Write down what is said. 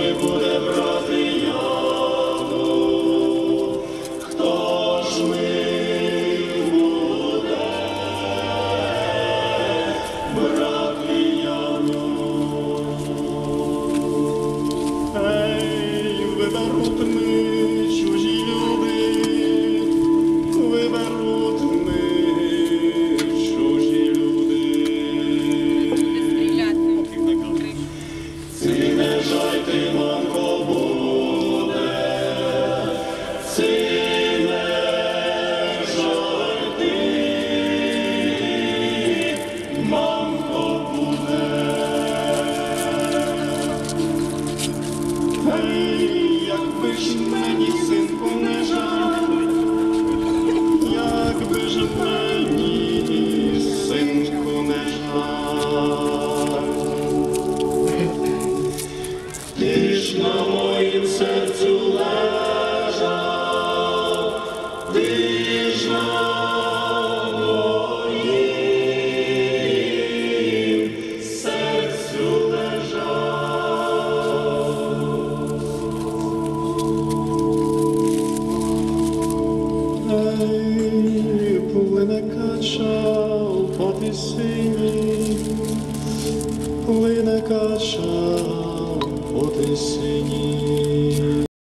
my budem. Ей, якби ж мені, синку, не жаль, якби ж мені, синку, не жаль. Ти ж на моїм серцю лежав, ти Ей, плине кача по тисині, плине кача по тисині.